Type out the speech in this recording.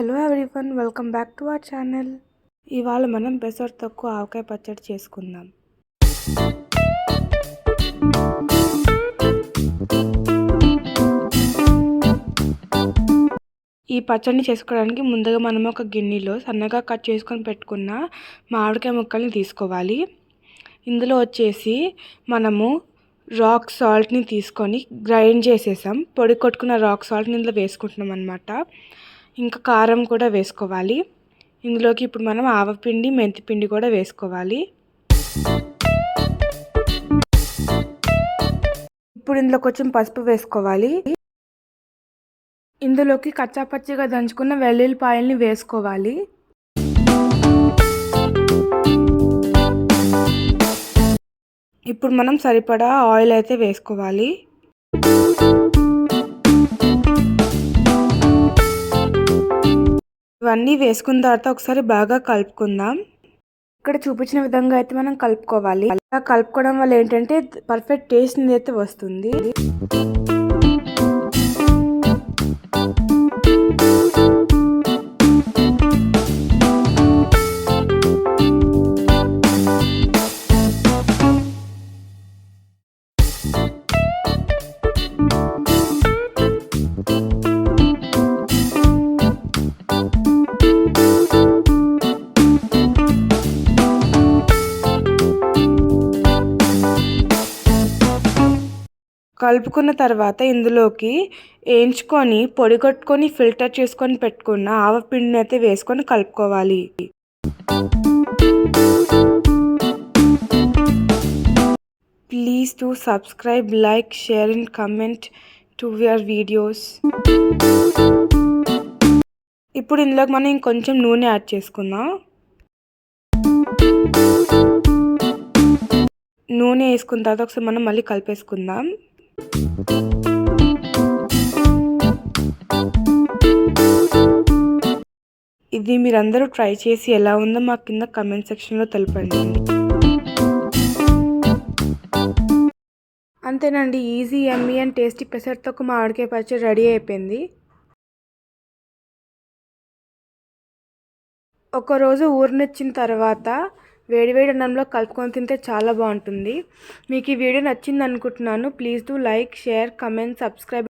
Hello everyone welcome back to our channel. ఇవాళ మనం పెసర తక్కువ ఆవకాయ పచ్చడి చేసుకుందాం. ఈ పచ్చడిని చేసుకోవడానికి ముందుగా మనం ఒక గిన్నెలో సన్నగా కట్ చేసుకొని పెట్టుకున్న మామిడికాయ ముక్కల్ని తీసుకోవాలి. ఇందులో వచ్చేసి మనము రాక్ సాల్ట్ని తీసుకొని గ్రైండ్ చేసేసాం. పొడి కొట్టుకున్న రాక్ సాల్ట్ని ఇందులో వేసుకుంటున్నాం అనమాట ఇంకా కారం కూడా వేసుకోవాలి. ఇందులోకి ఇప్పుడు మనం ఆవపిండి మెంతిపిండి కూడా వేసుకోవాలి. ఇప్పుడు ఇందులో కొంచెం పసుపు వేసుకోవాలి. ఇందులోకి కచ్చాపచ్చిగా దంచుకున్న వెల్లుల్లిపాయల్ని వేసుకోవాలి. ఇప్పుడు మనం సరిపడా ఆయిల్ అయితే వేసుకోవాలి. అన్నీ వేసుకున్న తర్వాత ఒకసారి బాగా కలుపుకుందాం. ఇక్కడ చూపించిన విధంగా అయితే మనం కలుపుకోవాలి. అలా కలుపుకోవడం వల్ల ఏంటంటే పర్ఫెక్ట్ టేస్ట్ అయితే వస్తుంది. కలుపుకున్న తర్వాత ఇందులోకి వేయించుకొని పొడి కొట్టుకొని ఫిల్టర్ చేసుకొని పెట్టుకున్న ఆవపిండిని అయితే వేసుకొని కలుపుకోవాలి. Please to subscribe like share and comment to your videos ఇప్పుడు ఇందులోకి మనం ఇంకొంచెం నూనె యాడ్ చేసుకుందాం. నూనె వేసుకున్న తర్వాత ఒకసారి మనం మళ్ళీ కలిపేసుకుందాం. ఇది మీరందరూ ట్రై చేసి ఎలా ఉందో మా కింద కమెంట్ సెక్షన్లో తెలపండి. అంతేనండి ఈజీ ఎమ్మీ అండ్ టేస్టీ పెసర్తో ఒక మామిడికాయ పచ్చడి రెడీ అయిపోయింది. ఒకరోజు ఊరినొచ్చిన తర్వాత వేడివేడి అన్నంలో కలుపుకొని తింటే చాలా బాగుంటుంది. మీకు ఈ వీడియో నచ్చింది అనుకుంటున్నాను please do like share comment subscribe